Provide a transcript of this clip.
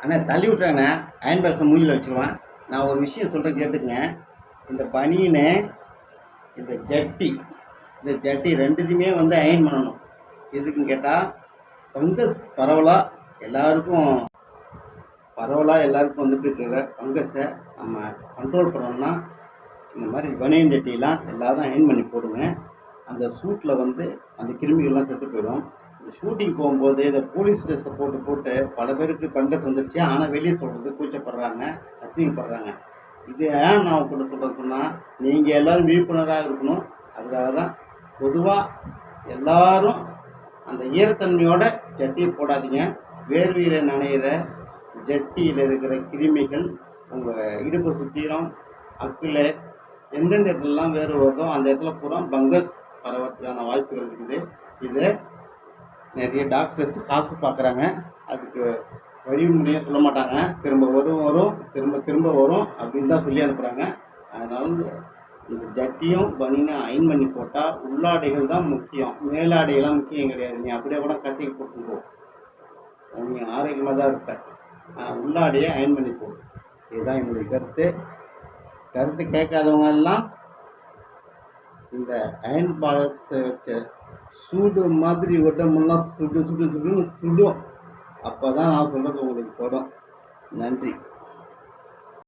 அண்ணா தள்ளி விட்றாங்கண்ணே அயன் பாக்ஸை மூஞ்சில் வச்சுருவேன். நான் ஒரு விஷயம் சொல்கிறேன் கேட்டுங்க இந்த பனியனு இந்த ஜட்டி இந்த ஜட்டி ரெண்டுத்தையுமே வந்து அயன் பண்ணணும். எதுக்குன்னு கேட்டால் ஃபங்கஸ் பரவலாக எல்லாருக்கும் பரவலாக எல்லாருக்கும் வந்துட்டு இருக்கிற ஃபங்கஸை நம்ம கண்ட்ரோல் பண்ணோம்னா இந்த மாதிரி பனியன் ஜட்டியெல்லாம் எல்லோரும் அயன் பண்ணி போடுங்க. அந்த சூட்டில் வந்து அந்த கிருமிகள்லாம் செத்து போயிடும். ஷூட்டிங் போகும்போது இந்த போலீஸ் ட்ரெஸ்ஸை போட்டு போட்டு பல பேருக்கு ஃபங்கஸ் சந்திச்சு ஆனால் வெளியே சொல்கிறது கூச்சப்படுறாங்க அசிங்கப்படுறாங்க. இது ஏன் நான் உங்கள்கிட்ட சொல்கிறேன் சொன்னால் நீங்கள் எல்லோரும் விழிப்புணர்வாக இருக்கணும். அதுக்காக தான் பொதுவாக எல்லோரும் அந்த ஈரத்தன்மையோட ஜட்டியை போடாதீங்க. வேர்வையில் நனையிற ஜட்டியில் இருக்கிற கிருமிகள் உங்கள் இடுப்பு சுற்றிலும் அக்கில் எந்தெந்த இடத்துலலாம் வேறு வருதோ அந்த இடத்துல பூரா பங்கஸ் பரவறதுக்கான வாய்ப்புகள் இருக்குது. இது நிறைய டாக்டர்ஸ் காசு பார்க்குறாங்க அதுக்கு வழிமுறையாக சொல்ல மாட்டாங்க. திரும்ப வரும் வரும் திரும்ப திரும்ப வரும் அப்படின்னு தான் சொல்லி அனுப்புகிறாங்க அதனால இந்த ஜட்டியும் பனியும் அயன் பண்ணி போட்டால் உள்ளாடைகள் தான் முக்கியம். மேலாடைகள்லாம் முக்கியம் கிடையாது. நீ அப்படியே கூட கசைக்கு போட்டுக்கோ. நீ ஆரோக்கியமாக தான் இருப்ப. ஆனால் உள்ளாடையே அயன் பண்ணி போ. இதுதான் என்னுடைய கருத்து. கருத்து கேட்காதவங்க எல்லாம் இந்த அயன் பாக்ஸை வச்ச சூடு மாதிரி உடம்பெல்லாம் சுடு சுடு சுடுன்னு சுடும். அப்போ தான் நான் சொல்கிறது உங்களுக்கு படம் நன்றி.